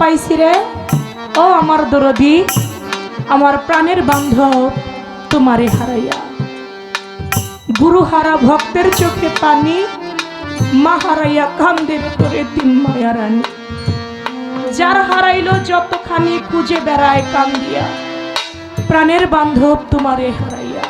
পাইছি রে। ও আমার দরদি, আমার প্রাণের বান্ধব, তোমারে হারাইয়া। গুরু হারা ভক্তের চোখে পানি, মা হারাইয়া কান্দের করে তিন মায়া রানী। যার হারাইলো যতখানি খুঁজে বেড়ায় কান্দিয়া, প্রাণের বান্ধব তোমারে হারাইয়া।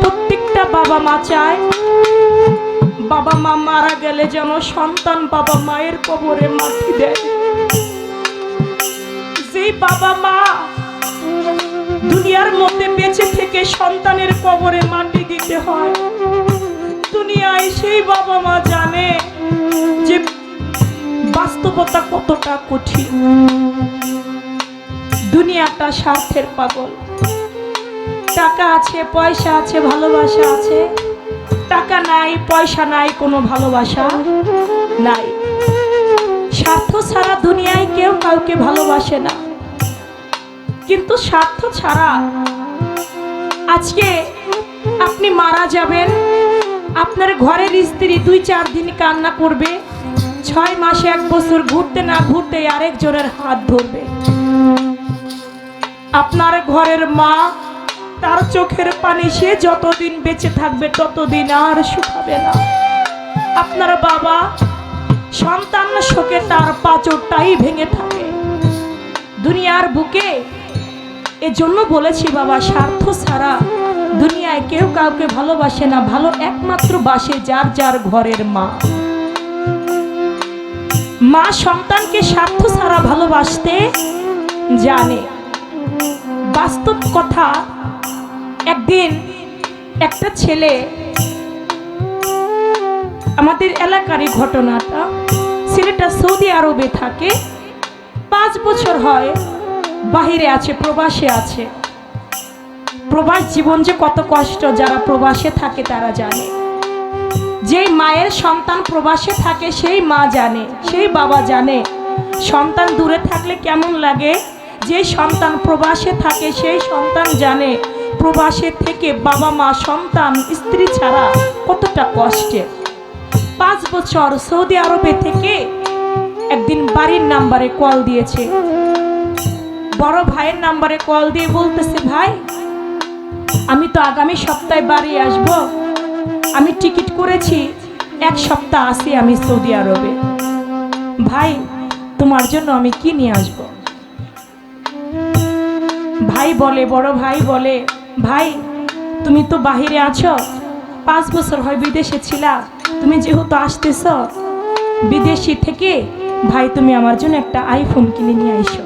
প্রত্যেকটা বাবা মা চায় বাবা মা মারা গেলে যেন সন্তান বাবা মায়ের কবরে মাটি দেয়। যেই বাবা মা দুনিয়ার মধ্যে বেঁচে থেকে সন্তানের কবরে মাটি দিতে হয়, দুনিয়ায় সেই বাবা মা জানে যে বাস্তবতা কতটা কঠিন। দুনিয়াটা স্বার্থের পাগল। টাকা আছে, পয়সা আছে, ভালোবাসা আছে। টাকা নাই, পয়সা নাই, কোনো ভালোবাসা নাই। স্বার্থ ছাড়া দুনিয়ায় কেউ কাউকে ভালোবাসে না। কিন্তু স্বার্থ ছাড়া আজকে আপনি মারা যাবেন, আপনার ঘরের স্ত্রী দুই চার দিন কান্না করবে, ছয় মাসে এক বছর ঘুরতে না ঘুরতে আরেকজনের হাত ধরবে। আপনার ঘরের মা তার চোখের পানি সে যতদিন বেঁচে থাকবে ততদিন আর শুকাবে না। আপনার বাবা সন্তান শোকে তার পাচরটাই ভেঙে থাকে। দুনিয়ার বুকে এজন্য বলেছি বাবা, স্বার্থ ছাড়া দুনিয়ায় কেউ কাউকে ভালোবাসে না। ভালো একমাত্র বাসে যার যার ঘরের মা। মা সন্তানকে স্বার্থ ছাড়া ভালোবাসতে জানে। বাস্তব কথা একদিন একটা ছেলে আমাদের এলাকারই ঘটনাটা ছেলেটা সৌদি আরবে থাকে। পাঁচ বছর হয় বাহিরে আছে, প্রবাসে আছে। প্রবাস জীবন যে কত কষ্ট, যারা প্রবাসে থাকে তারা জানে। যেই মায়ের সন্তান প্রবাসে থাকে, সেই মা জানে, সেই বাবা জানে। সন্তান দূরে থাকলে কেমন লাগে? যে সন্তান প্রবাসে থাকে, সেই সন্তান জানে। প্রবাসে থেকে বাবা মা, সন্তান, স্ত্রী ছাড়া কতটা কষ্টের পাঁচ বছর সৌদি আরবে থেকে একদিন বাড়ির নাম্বারে কল দিয়েছে। বড় ভাইয়ের নাম্বারে কল দিয়ে বলতেছে, ভাই, আমি তো আগামী সপ্তাহে বাড়ি আসব। আমি টিকিট করেছি, এক সপ্তাহ আসি আমি সৌদি আরবে। ভাই, তোমার জন্য আমি কি নিয়ে আসব? ভাই বলে, বড় ভাই বলে ভাই, তুমি তো বাহিরে আছো। পাঁচ বছর হয় বিদেশে ছিলা, তুমি যেহেতু আসতেছ, বিদেশি থেকে, ভাই, তুমি আমার জন্য একটা আইফোন কিনে নিয়ে আইসো।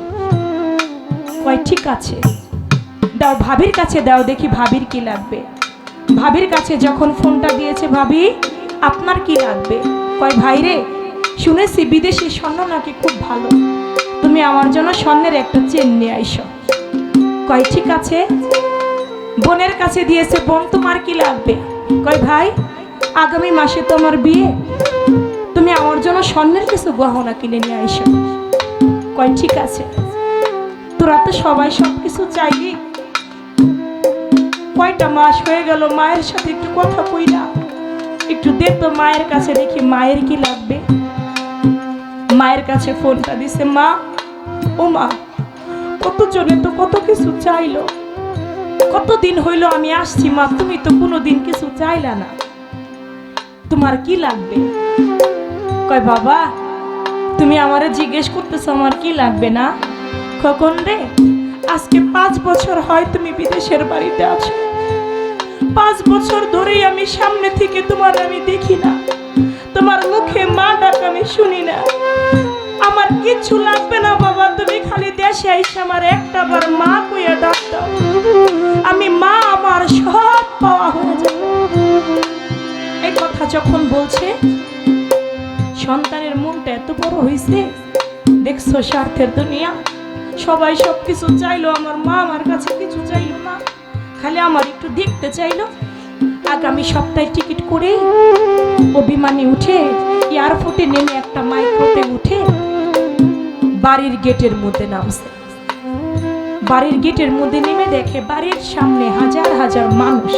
কয়, ঠিক আছে। দাও ভাবির কাছে দাও, দেখি ভাবির কি লাগবে। ভাবির কাছে যখন ফোনটা দিয়েছে, ভাবি, আপনার কি লাগবে? কয়, ভাই রে, শুনেছি বিদেশি স্বর্ণ নাকি খুব ভালো। তুমি আমার জন্য স্বর্ণের একটা চেন নিয়ে আইসো। কয়, ঠিক আছে। বোনের কাছে দিয়েছে, বোন, তোমার কি লাগবে? কয়, ভাই, আগামী মাসে তো আমার বিয়ে। তুমি আমার জন্য স্বর্ণের কিছু গহনা কিনে নিয়ে আইসো। কয়, ঠিক আছে। তোরা তো সবাই সব কিছু চাইলি কয়টা মাস হয়ে গেল, মায়ের সাথে একটু কথা কই না একটু দে তো মায়ের কাছে দেখি মায়ের কি লাগবে। মায়ের কাছে ফোনটা দিছে, মা, ও মা কত জনে তো কত কিছু চাইলো? কতদিন হইল আমি আসছি, মা? তুমি তো কোনোদিন কিছু চাইলা না। তোমার কি লাগবে? কয়, বাবা, তুমি আমারে জিজ্ঞেস করতেছো আমার কি লাগবে না? কখন রে, আজকে পাঁচ বছর হয় তুমি বিদেশের বাড়িতে আছো। পাঁচ বছর ধরেই আমি সামনে থেকে তোমার আমি দেখি না। তোমার মুখে মা ডাক আমি শুনি না। আমার কিচ্ছু লাগবে না, বাবা। তুমি খালি দেশে আইসে আমার একটা বার মা কইয়া ডাক দাও। আমি মা, আমার সব পাওয়া হয়ে যাবে। এই কথা যখন বলছে, সন্তানের মনটা এত বড় হয়েছে দেখছ স্বার্থের দুনিয়া? সবাই সব কিছু চাইলো, আমার মা আমার কাছে কিছু চাইলো না। খালি আমার একটু দেখতে চাইলো। আগামী সপ্তাহে টিকিট করে ও বিমানে উঠে এয়ারপোর্টে নেমে একটা মাইক্রোতে উঠে বাড়ির গেটের মধ্যে নামছে। বাড়ির গেটের মধ্যে নেমে দেখে বাড়ির সামনে হাজার হাজার মানুষ।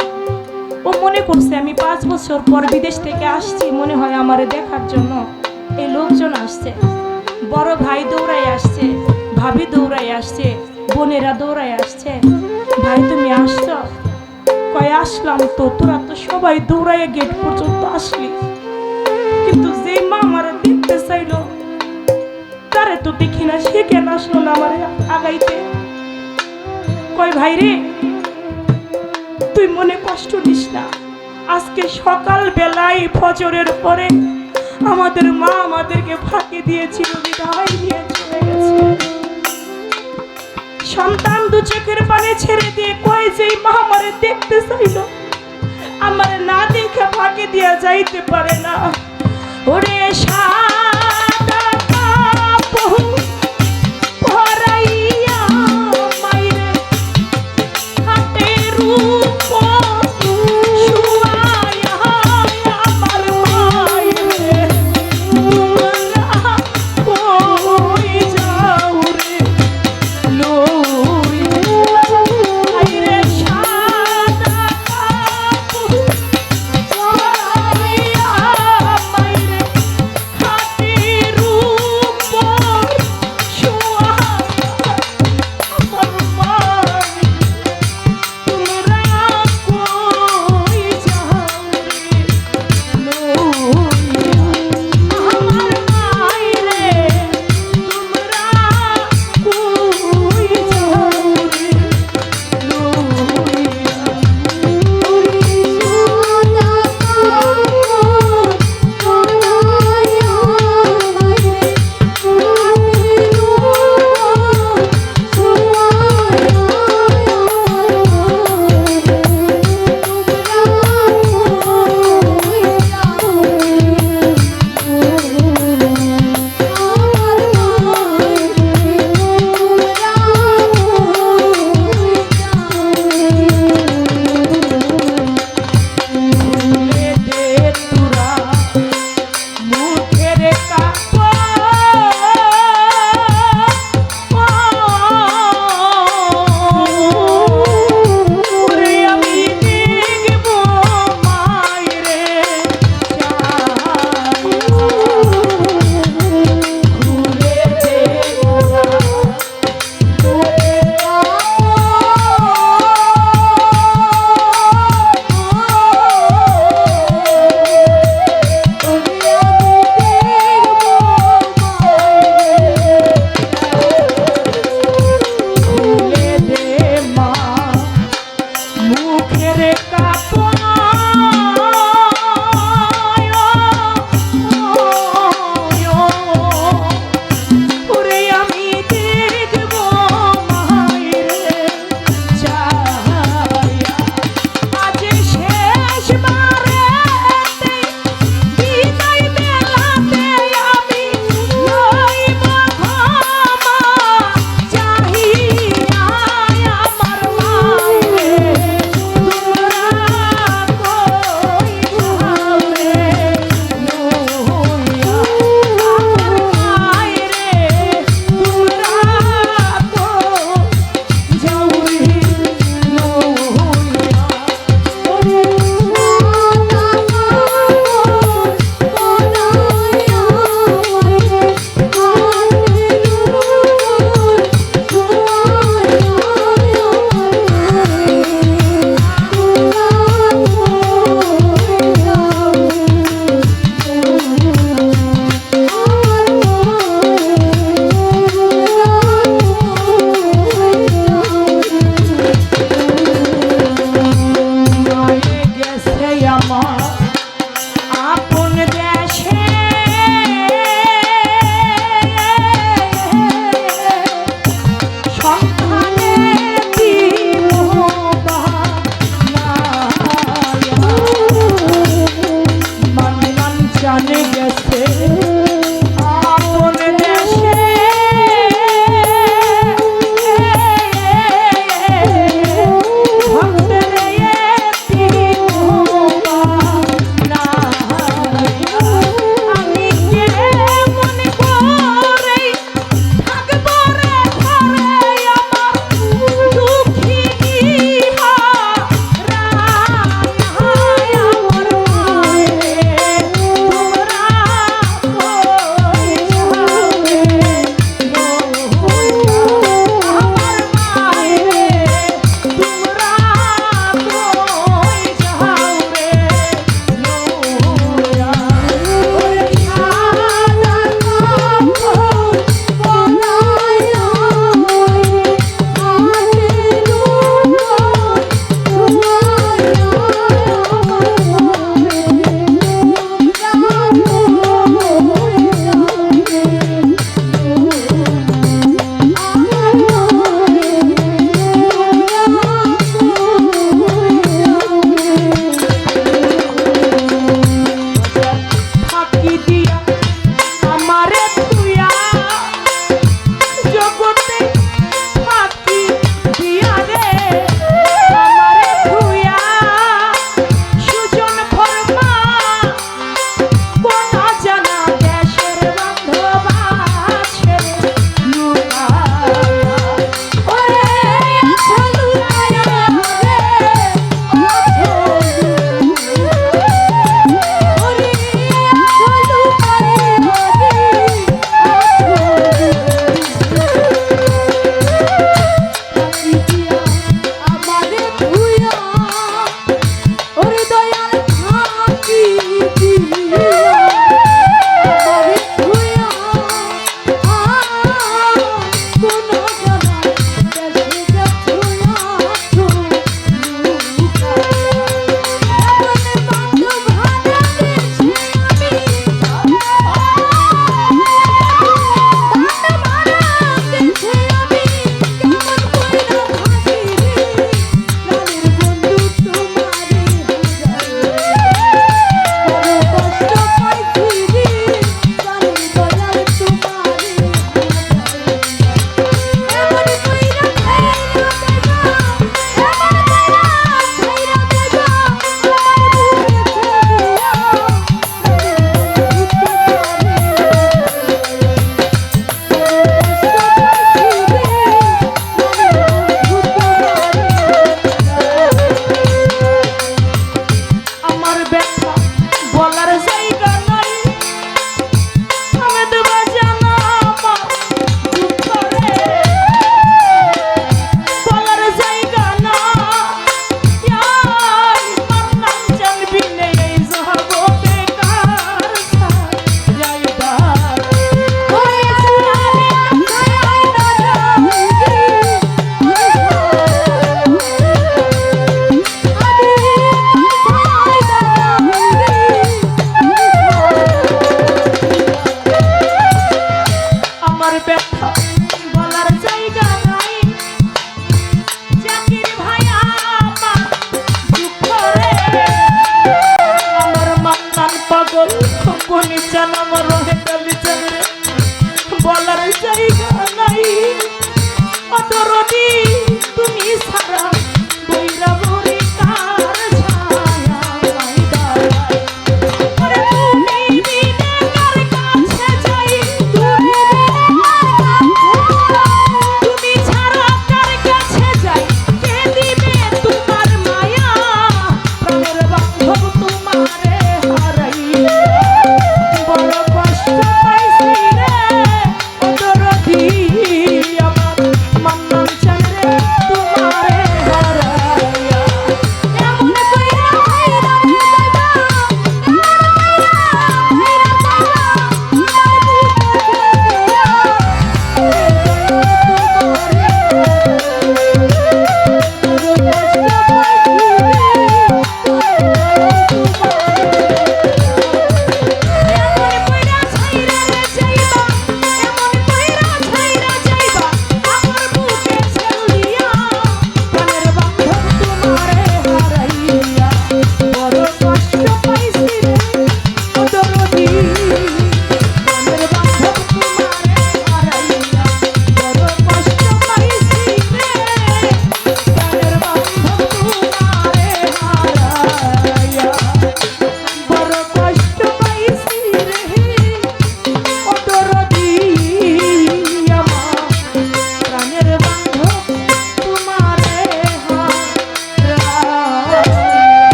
ও মনে করছে, আমি পাঁচ বছর পর বিদেশ থেকে আসছি, মনে হয় আমারে দেখার জন্য। এই লোকজন আসছে। বড় ভাই দৌড়াই আসছে, ভাবি দৌড়াই আসছে, বোনেরা দৌড়াই আসছে। ভাই, তুমি আসছ? কয়, আসলাম তো, তোরা তো সবাই দৌড়াইয়া গেট পর্যন্ত আসলি। কিন্তু যে মা আমার দেখতে চাইলো, তারে তো দেখি না, সে কেন আসলো না আমার আগাইতে? কয়, ভাই রে, তুই মনে কষ্ট নিস না। আজকে সকাল বেলায় ফজরের পরে আমাদের মা আমাদেরকে ফাঁকি দিয়েছিল, বিদায় নিয়ে চলে গেছে। সন্তান দু চোখের পানি ছেড়ে দিয়ে কয় যে, মা আমারে দেখতে চাইল। আমার না দেখে ফাঁকি দিয়া যাইতে পারে না। ওরে সাদা